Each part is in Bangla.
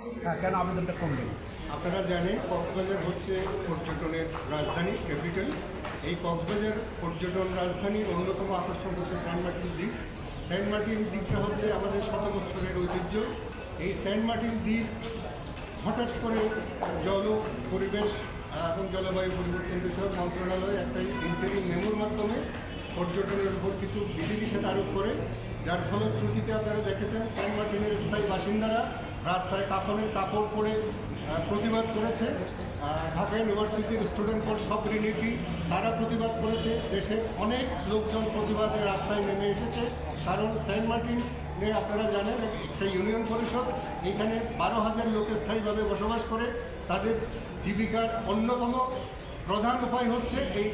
হ্যাঁ কেন আবেদনটা আপনারা জানেন, কক্সবাজার হচ্ছে পর্যটনের রাজধানী ক্যাপিটাল এই কক্সবাজার পর্যটন রাজধানীর অন্যতম আকর্ষণ হচ্ছে সেন্ট মার্টিন দ্বীপ। সেন্ট মার্টিন দ্বীপটা হচ্ছে আমাদের শত বছরের ঐতিহ্য। এই সেন্ট মার্টিন দ্বীপ হঠাৎ করে জল পরিবেশ এবং জলবায়ু পরিবর্তন বিষয়ক মন্ত্রণালয় একটা ইন্টারিম মেমোর মাধ্যমে পর্যটনের উপর কিছু বিধিনিষেধ আরোপ করে, যার ফলশ্রুতিতে আপনারা দেখেছেন সেন্ট মার্টিনের স্থায়ী বাসিন্দারা রাস্তায় কাপড়ের কাপড় পরে প্রতিবাদ করেছে। ঢাকা ইউনিভার্সিটির স্টুডেন্ট ফর সবরিনিটি তারা প্রতিবাদ করেছে। দেশে অনেক লোকজন প্রতিবাদে রাস্তায় নেমে এসেছে। কারণ সেন্ট মার্টিন আপনারা জানেন, সেই ইউনিয়ন পরিষদ, এখানে বারো হাজার লোক স্থায়ীভাবে বসবাস করে। তাদের জীবিকার অন্যতম প্রধান উপায় হচ্ছে এই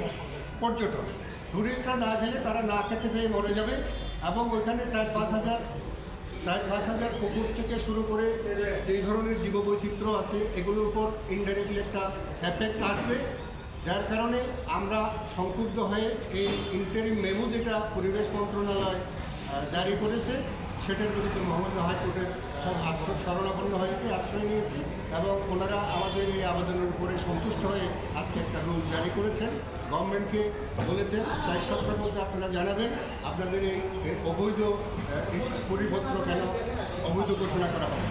পর্যটন। টুরিস্টরা না গেলে তারা না খেতে পেয়ে মরে যাবে। এবং ওইখানে চার পাঁচ হাজার চার পাঁচ হাজার পুকুর থেকে শুরু করে যেই ধরনের জীববৈচিত্র্য আছে, এগুলোর উপর ইনডাইরেক্টলি একটা অ্যাফেক্ট আসবে। যার কারণে আমরা সংক্ষুব্ধ হয়ে এই ইন্টারিম মেমো যেটা পরিবেশ মন্ত্রণালয় জারি করেছে, সেটার বিরুদ্ধে মোহাম্মদ হাইকোর্টের সব আশ্রয় শরণাপন্ন হয়েছে, আশ্রয় নিয়েছি। এবং ওনারা আমাদের এই আবেদনের উপরে সন্তুষ্ট হয়ে আজকে একটা রুল জারি করেছেন। গভর্নমেন্টকে বলেছেন, চার সপ্তাহের মধ্যে আপনারা জানাবেন আপনাদের এই অবৈধ পরিপত্র কেন, অবৈধ ঘোষণা করা হবে।